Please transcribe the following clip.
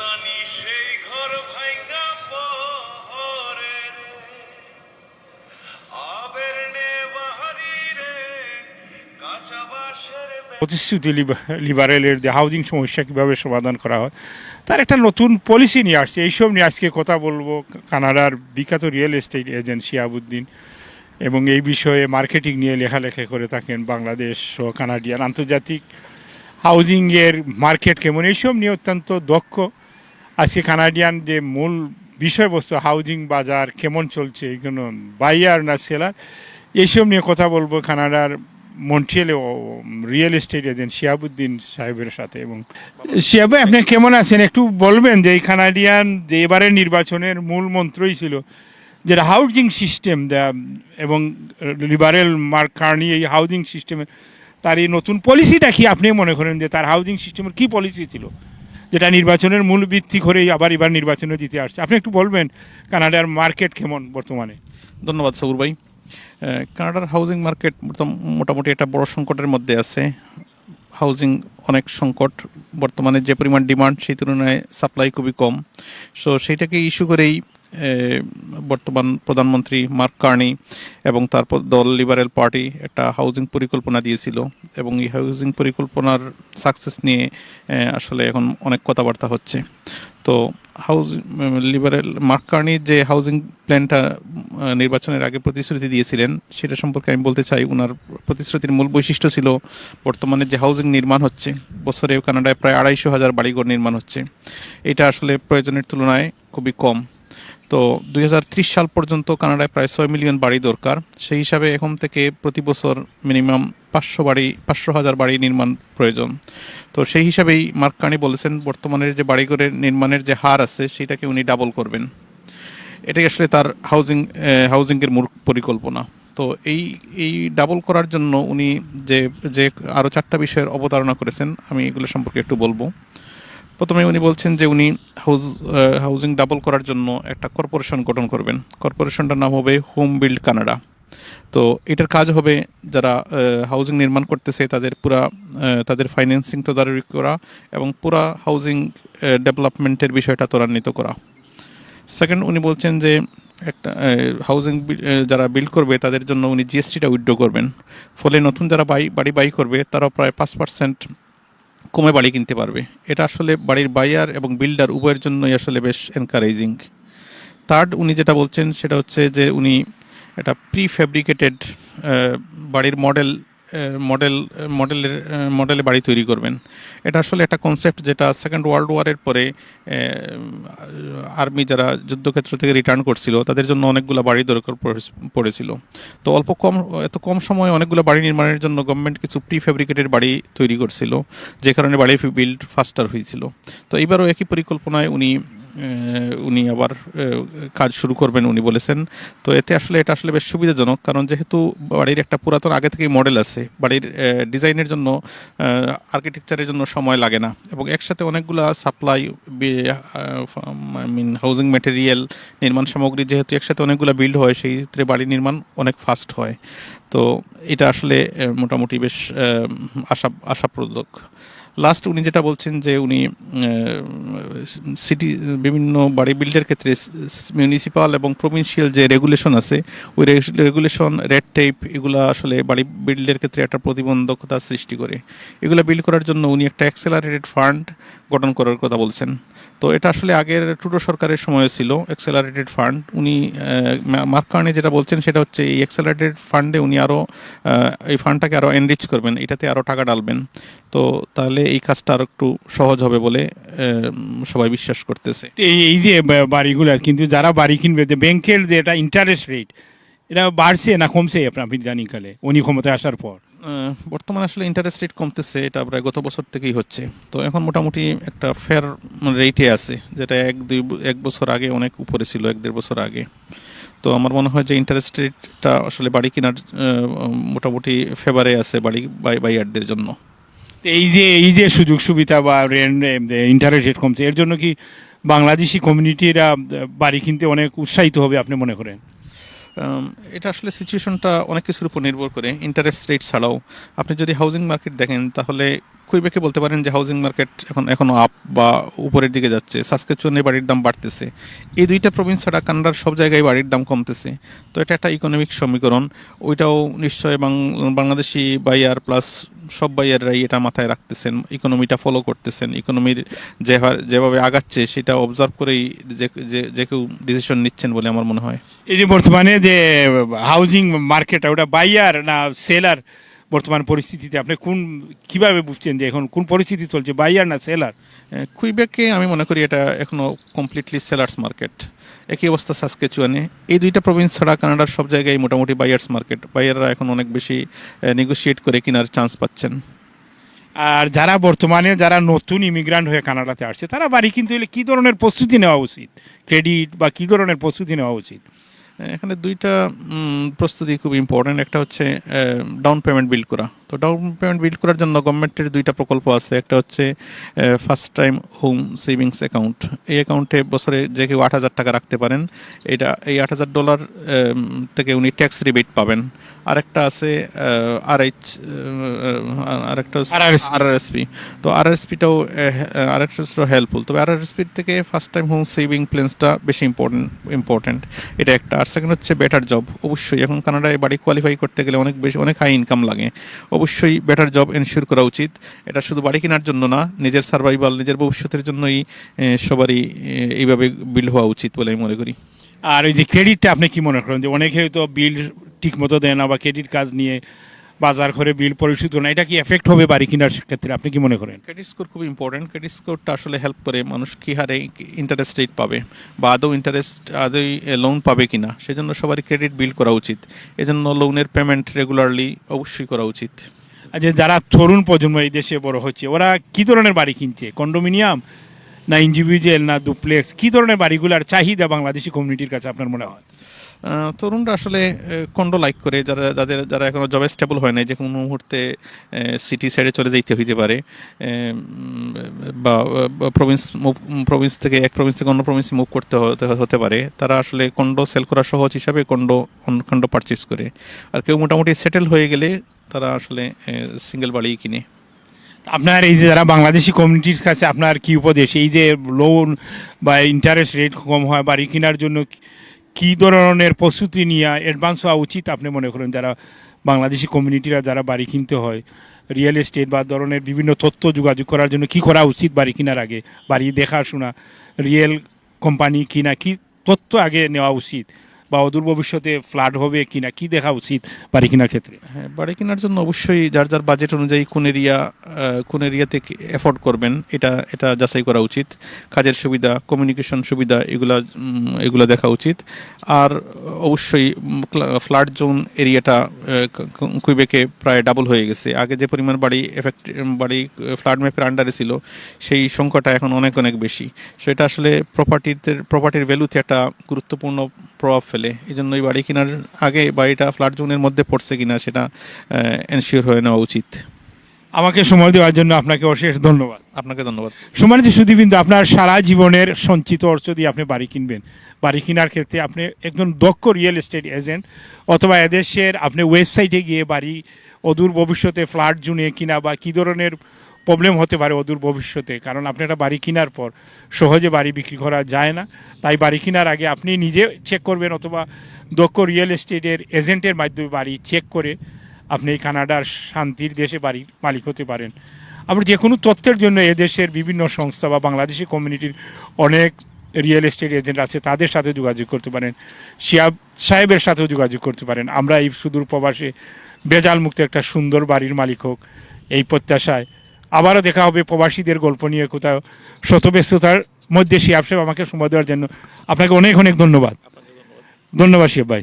জানি সেই ঘর ভাঙ্গা পহরে রে। আবের নে বাহারি রে, কাঁচা বাঁশের প্রতিশ্রুতি লিবা- লিবারেলের যে হাউজিং সমস্যা কীভাবে সমাধান করা হয়, তার একটা নতুন পলিসি নিয়ে আসছে। এইসব নিয়ে আজকে কথা বলব কানাডার বিখ্যাত রিয়েল এস্টেট এজেন্ট শিয়াবুদ্দিন এবং এই বিষয়ে মার্কেটিং নিয়ে লেখালেখা করে থাকেন বাংলাদেশ ও কানাডিয়ান আন্তর্জাতিক হাউজিংয়ের মার্কেট কেমন। এইসব নিয়ে অত্যন্ত দক্ষ। আজকে কানাডিয়ান যে মূল বিষয়বস্তু হাউজিং বাজার, কেমন চলছে, এগুলো বাইয়ার না সেলার এইসব নিয়ে কথা বলব কানাডার মন্ট্রিয়ালে রিয়েল এস্টেট এজেন্ট শিয়াবুদ্দিন সাহেবের সাথে এবং শিয়াবু, আপনি কেমন আছেন? একটু বলবেন যে এই কানাডিয়ান যে এবারের নির্বাচনের মূল মন্ত্রই ছিল যে হাউজিং সিস্টেম এবং লিবারেল মার্ক কার্নি এই হাউজিং সিস্টেমে তার এই নতুন পলিসিটা কি আপনি মনে করেন যে তার হাউজিং সিস্টেমের কি পলিসি ছিল? যেটা নির্বাচনের মূল ভিত্তি করেই আবার এবার নির্বাচনে জিতে আসছে। আপনি একটু বলবেন, কানাডার মার্কেট কেমন বর্তমানে? ধন্যবাদ, সৌর ভাই। কানাডার হাউজিং মার্কেট মোটামুটি একটা বড় সংকটের মধ্যে আছে। হাউজিং অনেক সংকট, বর্তমানে যে পরিমাণ ডিমান্ড সেই তুলনায় সাপ্লাই খুবই কম। সো সেইটাকে ইস্যু করেই বর্তমান প্রধানমন্ত্রী মার্ক কার্নি এবং তারপর দল লিবারেল পার্টি একটা হাউজিং পরিকল্পনা দিয়েছিল এবং এই হাউজিং পরিকল্পনার সাকসেস নিয়ে আসলে এখন অনেক কথাবার্তা হচ্ছে। তো হাউজ লিবারেল মার্ক কার্নি যে হাউজিং প্ল্যানটা নির্বাচনের আগে প্রতিশ্রুতি দিয়েছিলেন, সেটা সম্পর্কে আমি বলতে চাই ওনার প্রতিশ্রুতির মূল বৈশিষ্ট্য ছিল বর্তমানে যে হাউজিং নির্মাণ হচ্ছে, বছরে কানাডায় প্রায় আড়াইশো হাজার বাড়িঘর নির্মাণ হচ্ছে। এটা আসলে প্রয়োজনের তুলনায় খুবই কম। তো দুই হাজার ত্রিশ সাল পর্যন্ত কানাডায় প্রায় ছয় মিলিয়ন বাড়ি দরকার। সেই হিসাবে এখন থেকে প্রতি বছর মিনিমাম পাঁচশো বাড়ি, পাঁচশো হাজার বাড়ি নির্মাণ প্রয়োজন। তো সেই হিসাবেই মার্ক কার্নি বলেছেন, বর্তমানের যে বাড়িঘরের নির্মাণের যে হার আছে, সেটাকে উনি ডাবল করবেন। এটাই আসলে তার হাউজিং হাউজিংয়ের মূল পরিকল্পনা। তো এই এই ডাবল করার জন্য উনি যে যে আরও চারটা বিষয়ের অবতারণা করেছেন, আমি এগুলো সম্পর্কে একটু বলব। প্রথমে উনি বলছেন যে উনি হাউস হাউজিং ডাবল করার জন্য একটা কর্পোরেশন গঠন করবেন। কর্পোরেশনটার নাম হবে হোম বিল্ড কানাডা। তো এটার কাজ হবে যারা হাউজিং নির্মাণ করতেছে, তাদের পুরা তাদের ফাইন্যান্সিং তদারকি করা এবং পুরা হাউজিং ডেভেলপমেন্টের বিষয়টা ত্বরান্বিত করা। সেকেন্ড উনি বলছেন যে একটা হাউজিং যারা বিল্ড করবে, তাদের জন্য উনি জিএসটিটা উইথড্র করবেন। ফলে নতুন যারা বাই, বাড়ি বাই করবে তারা প্রায় পাঁচ পার্সেন্ট কমে বাড়ি কিনতে পারবে। এটা আসলে বাড়ির বাইয়ার এবং বিল্ডার উভয়ের জন্যই আসলে বেশ এনকারেজিং থার্ড উনি যেটা বলছেন সেটা হচ্ছে যে উনি একটা প্রি ফ্যাব্রিকেটেড বাড়ির মডেল মডেল মডেলের মডেলে বাড়ি তৈরি করবেন। এটা আসলে একটা কনসেপ্ট যেটা সেকেন্ড ওয়ার্ল্ড ওয়ারের পরে আর্মি যারা যুদ্ধক্ষেত্র থেকে রিটার্ন করছিল, তাদের জন্য অনেকগুলো বাড়ি দরকার পড়ে- পড়েছিল। তো অল্প কম, এত কম সময়ে অনেকগুলো বাড়ি নির্মাণের জন্য গভর্নমেন্ট কিছু প্রি ফ্যাব্রিকেটেড বাড়ি তৈরি করছিল, যে কারণে বাড়ি বিল্ড ফাস্টার হয়েছিল। তো এবারও একই পরিকল্পনায় উনি উনি আবার কাজ শুরু করবেন, উনি বলেছেন। তো এতে আসলে, এটা আসলে বেশ সুবিধাজনক, কারণ যেহেতু বাড়ির একটা পুরাতন, আগে থেকেই মডেল আছে, বাড়ির ডিজাইনের জন্য আর্কিটেকচারের জন্য সময় লাগে না। এবং একসাথে অনেকগুলা সাপ্লাই মিন হাউজিং ম্যাটেরিয়াল নির্মাণ সামগ্রী যেহেতু একসাথে অনেকগুলো বিল্ড হয়, সেই ক্ষেত্রে বাড়ি নির্মাণ অনেক ফাস্ট হয়। তো এটা আসলে মোটামুটি বেশ আশা, আশাপ্রদক। লাস্ট উনি যেটা বলছেন যে উনি সিটি বিভিন্ন বাড়ি বিল্ডের ক্ষেত্রে মিউনিসিপাল এবং প্রভিন্সিয়াল যে রেগুলেশন আছে, ওই রেগুলেশন রেড টাইপ এগুলো আসলে বাড়ি বিল্ডের ক্ষেত্রে একটা প্রতিবন্ধকতা সৃষ্টি করে। এগুলো বিল্ড করার জন্য উনি একটা অ্যাক্সেলারেটেড ফান্ড গঠন করার কথা বলছেন। তো এটা আসলে আগের টুডো সরকারের সময় ছিল অ্যাক্সেলারেটেড ফান্ড উনি মার্ক কার্নি যেটা বলছেন সেটা হচ্ছে এই অ্যাক্সেলারেটেড ফান্ডে উনি আরও এই ফান্ডটাকে আরও এনরিচ করবেন, এটাতে আরও টাকা ডালবেন তো তাহলে এই কাজটা আরও একটু সহজ হবে বলে সবাই বিশ্বাস করতেছে। এই যে বাড়িগুলো কিন্তু যারা বাড়ি কিনবে যে ব্যাংকের যে এটা ইন্টারেস্ট রেট এটা বাড়ছে না কমছে আপনার আপনি উনি ক্ষমতায় আসার পর। বর্তমানে আসলে ইন্টারেস্ট রেট কমতেছে এটা প্রায় গত বছর থেকেই হচ্ছে। তো এখন মোটামুটি একটা ফেয়ার রেটে আছে যেটা এক দুই এক বছর আগে অনেক উপরে ছিল এক দেড় বছর আগে। তো আমার মনে হয় যে ইন্টারেস্ট রেটটা আসলে বাড়ি কেনার মোটামুটি ফেভারে আছে বাড়ি বাই বাইয়ারদের জন্য। এই যে এই যে সুযোগ সুবিধা বা ইন্টারেস্ট রেট কমছে এর জন্য কি বাংলাদেশি কমিউনিটিরা বাড়ি কিনতে অনেক উৎসাহিত হবে আপনি মনে করেন? এটা আসলে সিচুয়েশনটা অনেক কিছুর উপর নির্ভর করে ইন্টারেস্ট রেট ছাড়াও। আপনি যদি হাউজিং মার্কেট দেখেন, তাহলে কুইবেকে বলতে পারেন যে হাউজিং মার্কেট এখন এখনও আপ বা উপরের দিকে যাচ্ছে। সাসকেচুয়ানে বাড়ির দাম বাড়তেছে। এই দুইটা প্রভিন্স ছাড়া কানাডার সব জায়গায় বাড়ির দাম কমতেছে। তো এটা একটা ইকোনমিক সমীকরণ। ওইটাও নিশ্চয় বাংলাদেশি বাইয়ার প্লাস সব বাইয়াররাই এটা মাথায় রাখতেছেন ইকোনমিটা ফলো করতেছেন। ইকোনমির যে যেভাবে আগাচ্ছে, সেটা অবজার্ভ করেই যে, যে- যে কেউ ডিসিশন নিচ্ছেন বলে আমার মনে হয়। এই যে বর্তমানে যে হাউজিং মার্কেট ওটা বাইয়ার না সেলার বর্তমান পরিস্থিতিতে? আপনি কোন কীভাবে বুঝছেন যে এখন কোন পরিস্থিতি চলছে? বাইয়ার না সেলার? কুইবেকে আমি মনে করি এটা এখনও কমপ্লিটলি সেলার্স মার্কেট একই অবস্থা সাসকেচুয়ানে এই দুইটা প্রভিন্স ছাড়া কানাডার সব জায়গায় মোটামুটি বাইয়ার্স মার্কেট বাইয়াররা এখন অনেক বেশি নেগোশিয়েট করে কেনার চান্স পাচ্ছেন। আর যারা বর্তমানে যারা নতুন ইমিগ্রান্ট হয়ে কানাডাতে আসছে তারা বাড়ি কিনতে হলে কী ধরনের প্রস্তুতি নেওয়া উচিত? ক্রেডিট বা কী ধরনের প্রস্তুতি নেওয়া উচিত? এখানে দুইটা প্রস্তুতি খুব ইম্পর্টেন্ট একটা হচ্ছে ডাউন পেমেন্ট বিল করা। তো ডাউন পেমেন্ট বিল্ড করার জন্য গভর্নমেন্টের দুইটা প্রকল্প আছে। একটা হচ্ছে first time home savings account এই অ্যাকাউন্টে বছরে যে কেউ আট হাজার টাকা রাখতে পারেন এটা এই আট হাজার ডলার থেকে উনি ট্যাক্স রিবেট পাবেন। আরেকটা আছে আর এইচ আরেকটা RRSP আর আরএসপি তো আরআরএসপিটাও আরেকটা হেল্পফুল তবে আরআরএসপি থেকে ফার্স্ট টাইম হোম সেভিং প্ল্যান্সটা বেশি ইম্পর্টেন্ট ইম্পর্টেন্ট এটা একটা। আর সেকেন্ড হচ্ছে বেটার জব অবশ্যই এখন কানাডায় বাড়ি কোয়ালিফাই করতে গেলে অনেক বেশি অনেক হাই ইনকাম লাগে। অবশ্যই বেটার জব এনশিওর করা উচিত। এটা শুধু বাড়ি কেনার জন্য না, নিজের সার্ভাইভাল নিজের ভবিষ্যতের জন্যই সবারই এইভাবে বিল হওয়া উচিত বলে আমি মনে করি। আর ওই যে ক্রেডিটটা আপনি কি মনে করেন? যে অনেকে হয়তো বিল ঠিক মতো দেয় না বা ক্রেডিট কাজ নিয়ে বাজার করে বিল পরিশোধ করে না এটা কি এফেক্ট হবে বাড়ি কেনার ক্ষেত্রে? আপনি কি মনে করেন? ক্রেডিট স্কোর খুব ইম্পর্টেন্ট ক্রেডিট স্কোরটা আসলে হেল্প করে মানুষ কী হারে ইন্টারেস্ট রেট পাবে বা আদৌ ইন্টারেস্ট আদৌ লোন পাবে কি না সেজন্য সবারই ক্রেডিট বিল করা উচিত। এজন্য লোনের পেমেন্ট রেগুলারলি অবশ্যই করা উচিত। আর যে যারা তরুণ প্রজন্ম এই দেশে বড় হচ্ছে ওরা কি ধরনের বাড়ি কিনছে? কন্ডোমিনিয়াম না ইন্ডিভিজুয়াল না ডুপ্লেক্স কি ধরনের বাড়িগুলোর চাহিদা বাংলাদেশি কমিউনিটির কাছে আপনার মনে হয়? তরুণরা আসলে কন্ড লাইক করে, যারা, যাদের, যারা এখনও জবে স্টেবল হয় নাই, যে কোনো মুহূর্তে সিটি সাইডে চলে যেতে হইতে পারে বা প্রভিন্স প্রভিন্স থেকে এক প্রভিন্স থেকে অন্য প্রভিন্সে মুভ করতে হতে হতে পারে, তারা আসলে কন্ডো সেল করা সহজ হিসাবে কন্ডো কন্ডো পারচেস করে। আর কেউ মোটামুটি সেটেল হয়ে গেলে, তারা আসলে সিঙ্গেল বাড়ি কিনে। আপনার এই যে যারা বাংলাদেশি কমিউনিটির কাছে আপনার কি উপদেশ? এই যে লোন বা ইন্টারেস্ট রেট কম হয়, বাড়ি কেনার জন্য কি- ধরনের প্রস্তুতি নিয়ে অ্যাডভান্স হওয়া উচিত আপনি মনে করেন? যারা বাংলাদেশি কমিউনিটিরা যারা বাড়ি কিনতে হয় রিয়েল এস্টেট বা ধরনের বিভিন্ন তথ্য যোগাযোগ করার জন্য কি করা উচিত বাড়ি কেনার আগে? বাড়ি দেখাশোনা রিয়েল কোম্পানি কিনা, কি তথ্য আগে নেওয়া উচিত? বা অদূর ভবিষ্যতে ফ্লাড হবে কিনা, কি দেখা উচিত বাড়ি কেনার ক্ষেত্রে? হ্যাঁ বাড়ি কেনার জন্য অবশ্যই যার যার বাজেট অনুযায়ী কোন এরিয়া কোন এরিয়াতে এফোর্ড করবেন, এটা এটা যাচাই করা উচিত। কাজের সুবিধা কমিউনিকেশন সুবিধা, এগুলা এগুলো দেখা উচিত। আর অবশ্যই ফ্লাড জোন এরিয়াটা কুইবেকে প্রায় ডাবল হয়ে গেছে। আগে যে পরিমাণ বাড়ি এফেক্ট বাড়ি ফ্লাড ম্যাপের আন্ডারে ছিল, সেই সংখ্যাটা এখন অনেক অনেক বেশি। সেটা আসলে প্রপার্টিতে প্রপার্টির ভ্যালুতে একটা গুরুত্বপূর্ণ প্রভাব ফেলে। এই জন্য এই বাড়ি কেনার আগে বাড়িটা ফ্ল্যাট জোনের মধ্যে পড়ছে কিনা সেটা এনশিওর হয়ে নেওয়া উচিত। আমাকে সময় দেওয়ার জন্য আপনাকে অশেষ ধন্যবাদ। আপনাকে ধন্যবাদ। সমানিত সুদীবিন্দু আপনার সারা জীবনের সঞ্চিত অর্থ দিয়ে আপনি বাড়ি কিনবেন। বাড়ি কেনার ক্ষেত্রে আপনি একজন দক্ষ রিয়েল এস্টেট এজেন্ট অথবা এদেশের আপনি ওয়েবসাইটে গিয়ে বাড়ি অদূর ভবিষ্যতে ফ্ল্যাট জুনে কিনা বা কী ধরনের প্রবলেম হতে পারে অদূর ভবিষ্যতে, কারণ আপনি একটা বাড়ি কেনার পর সহজে বাড়ি বিক্রি করা যায় না। তাই বাড়ি কেনার আগে আপনি নিজে চেক করবেন অথবা দক্ষ রিয়েল এস্টেটের এজেন্টের মাধ্যমে বাড়ি চেক করে আপনি এই কানাডার শান্তির দেশে বাড়ির মালিক হতে পারেন। আবার যে কোনো তথ্যের জন্য এদেশের বিভিন্ন সংস্থা বা বাংলাদেশি কমিউনিটির অনেক রিয়েল এস্টেট এজেন্ট আছে, তাদের সাথে যোগাযোগ করতে পারেন। শিয়াব সাহেবের সাথেও যোগাযোগ করতে পারেন। আমরা এই সুদূর প্রবাসে বেজাল মুক্ত একটা সুন্দর বাড়ির মালিক হোক, এই প্রত্যাশায় আবারও দেখা হবে প্রবাসীদের গল্প নিয়ে কোথাও শতব্যস্ততার মধ্যে শিয়াব সাহেব আমাকে সময় দেওয়ার জন্য। আপনাকে অনেক অনেক ধন্যবাদ। ধন্যবাদ শিয়াব ভাই।